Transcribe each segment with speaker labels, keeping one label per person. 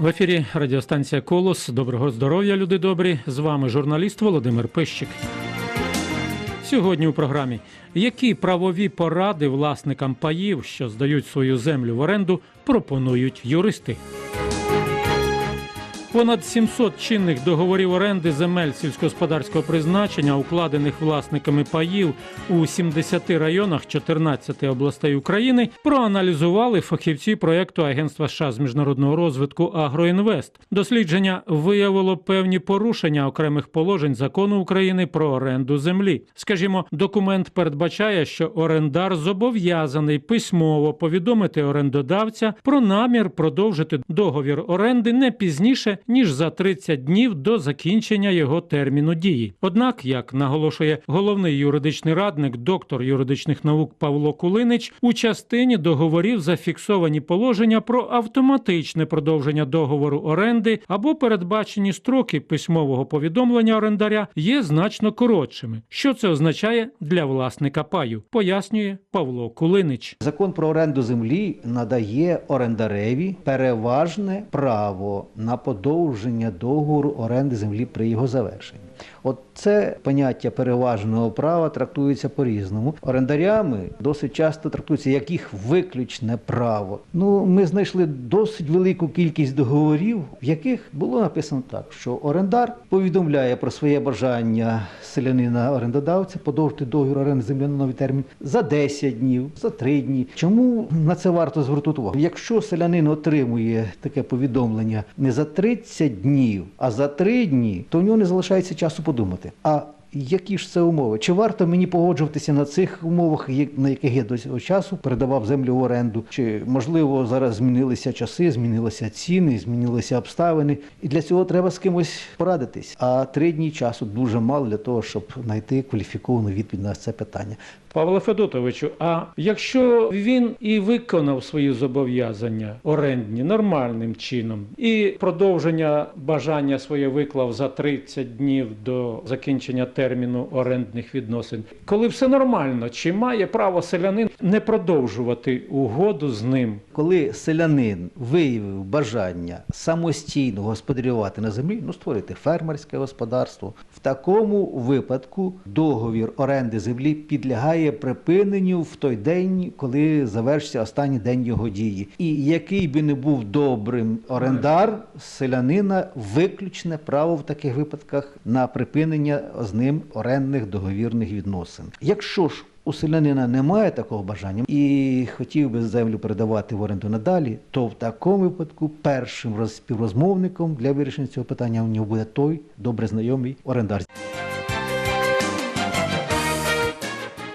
Speaker 1: В ефірі радіостанція Колос. Доброго здоров'я, люди добрі. З вами журналіст Володимир Пищик. Сьогодні у програмі які правові поради власникам паїв, що здають свою землю в оренду, пропонують юристи. Понад 700 чинних договорів оренди земель сільськогосподарського призначення, укладених власниками паїв у 70 районах 14 областей України, проаналізували фахівці проєкту Агентства США з міжнародного розвитку Агроінвест. Дослідження виявило певні порушення окремих положень закону України про оренду землі. Скажімо, документ передбачає, що орендар зобов'язаний письмово повідомити орендодавця про намір продовжити договір оренди не пізніше ніж за 30 днів до закінчення його терміну дії. Однак, як наголошує головний юридичний радник, доктор юридичних наук Павло Кулинич, у частині договорів зафіксовані положення про автоматичне продовження договору оренди або передбачені строки письмового повідомлення орендаря є значно коротшими. Що це означає для власника паю? Пояснює Павло Кулинич.
Speaker 2: Закон про оренду землі надає орендареві переважне право на подовження договору оренди землі при його завершенні. От це поняття переважного права трактується по-різному. Орендарями досить часто трактується як їх виключне право. Ну, ми знайшли досить велику кількість договорів, в яких було написано так, що орендар повідомляє про своє бажання селянина орендодавця подовжити договір оренди землі на новий термін за 10 днів, за 3 дні. Чому на це варто звернути увагу? Якщо селянин отримує таке повідомлення не за 30 днів, а за 3 дні, то в нього не залишається часу подумати. А які ж це умови? Чи варто мені погоджуватися на цих умовах, на яких я до цього часу передавав землю в оренду? Чи можливо зараз змінилися часи, змінилися ціни, змінилися обставини? І для цього треба з кимось порадитись. А три дні часу дуже мало для того, щоб знайти кваліфіковану відповідь на це питання.
Speaker 1: Павло Федотовичу, а якщо він і виконав свої зобов'язання орендні нормальним чином, і продовження бажання своє виклав за 30 днів до закінчення терміну орендних відносин, коли все нормально, чи має право селянин не продовжувати угоду з ним?
Speaker 2: Коли селянин виявив бажання самостійно господарювати на землі, ну створити фермерське господарство, в такому випадку договір оренди землі підлягає припиненню в той день, коли завершиться останній день його дії. І який би не був добрим орендар, селянина виключне право в таких випадках на припинення з ним орендних договірних відносин. Якщо ж у селянина немає такого бажання і хотів би землю передавати в оренду надалі, то в такому випадку першим роз- співрозмовником для вирішення цього питання у нього буде той добре знайомий орендар.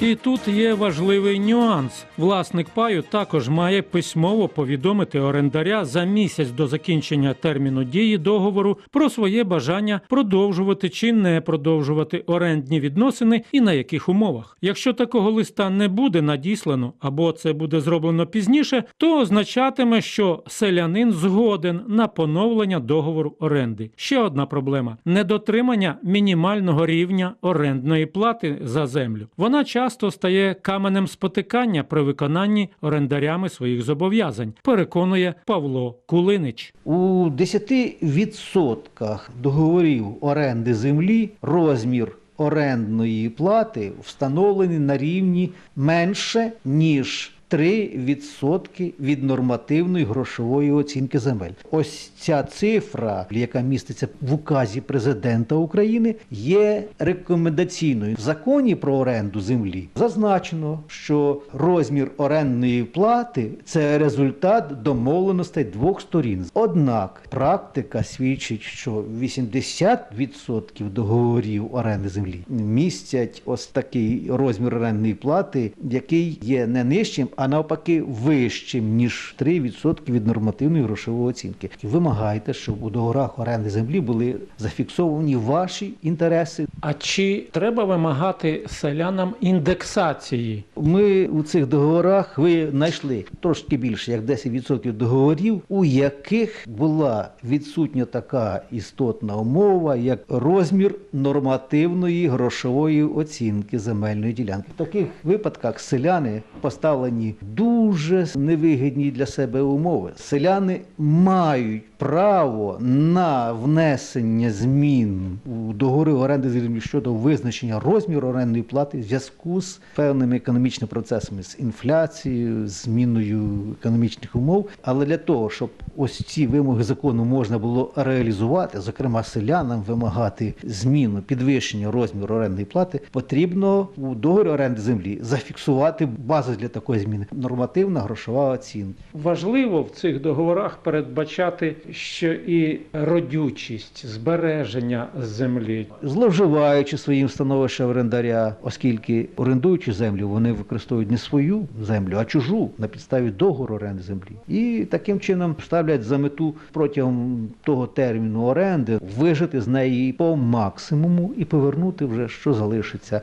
Speaker 1: І тут є важливий нюанс. Власник паю також має письмово повідомити орендаря за місяць до закінчення терміну дії договору про своє бажання продовжувати чи не продовжувати орендні відносини і на яких умовах. Якщо такого листа не буде надіслано або це буде зроблено пізніше, то означатиме, що селянин згоден на поновлення договору оренди. Ще одна проблема недотримання мінімального рівня орендної плати за землю. Вона часто стає каменем спотикання при виконанні орендарями своїх зобов'язань, переконує Павло Кулинич.
Speaker 2: У 10% договорів оренди землі розмір орендної плати встановлений на рівні менше ніж 3% від нормативної грошової оцінки земель. Ось ця цифра, яка міститься в указі президента України, є рекомендаційною. В законі про оренду землі зазначено, що розмір орендної плати це результат домовленостей двох сторін. Однак практика свідчить, що 80% договорів оренди землі містять ось такий розмір орендної плати, який є не нижчим, а навпаки вищим ніж 3% від нормативної грошової оцінки. Вимагайте, щоб у договорах оренди землі були зафіксовані ваші інтереси.
Speaker 1: А чи треба вимагати селянам індексації?
Speaker 2: Ми у цих договорах ви знайшли трошки більше як 10% договорів, у яких була відсутня така істотна умова, як розмір нормативної грошової оцінки земельної ділянки. В таких випадках селяни поставлені дуже невигідні для себе умови. Селяни мають право на внесення змін у договори оренди землі щодо визначення розміру орендної плати в зв'язку з певними економічними процесами, з інфляцією, зміною економічних умов. Але для того, щоб ось ці вимоги закону можна було реалізувати, зокрема селянам вимагати зміну підвищення розміру орендної плати, потрібно у договорі оренди землі зафіксувати базу для такої зміни нормативна грошова оцінка.
Speaker 1: Важливо в цих договорах передбачати, що і родючість, збереження землі.
Speaker 2: Зловживаючи своїм становищем орендаря, оскільки орендуючи землю, вони використовують не свою землю, а чужу на підставі договору оренди землі. І таким чином ставлять за мету протягом того терміну оренди вижити з неї по максимуму і повернути вже що залишиться.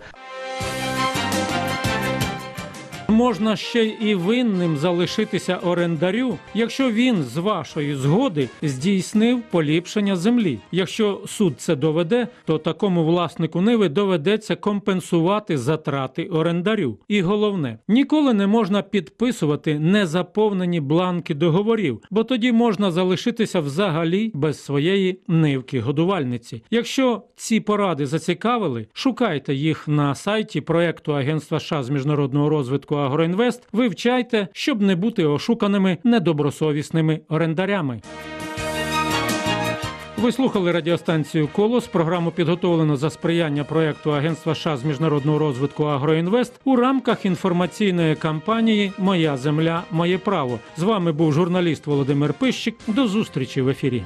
Speaker 1: Можна ще і винним залишитися орендарю, якщо він з вашої згоди здійснив поліпшення землі. Якщо суд це доведе, то такому власнику ниви доведеться компенсувати затрати орендарю. І головне, ніколи не можна підписувати незаповнені бланки договорів, бо тоді можна залишитися взагалі без своєї нивки годувальниці. Якщо ці поради зацікавили, шукайте їх на сайті проекту Агентства США з міжнародного розвитку Агроінвест. Вивчайте, щоб не бути ошуканими недобросовісними орендарями. Ви слухали радіостанцію Колос. Програму підготовлено за сприяння проекту Агентства США з міжнародного розвитку Агроінвест у рамках інформаційної кампанії Моя земля, моє право. З вами був журналіст Володимир Пищик. До зустрічі в ефірі.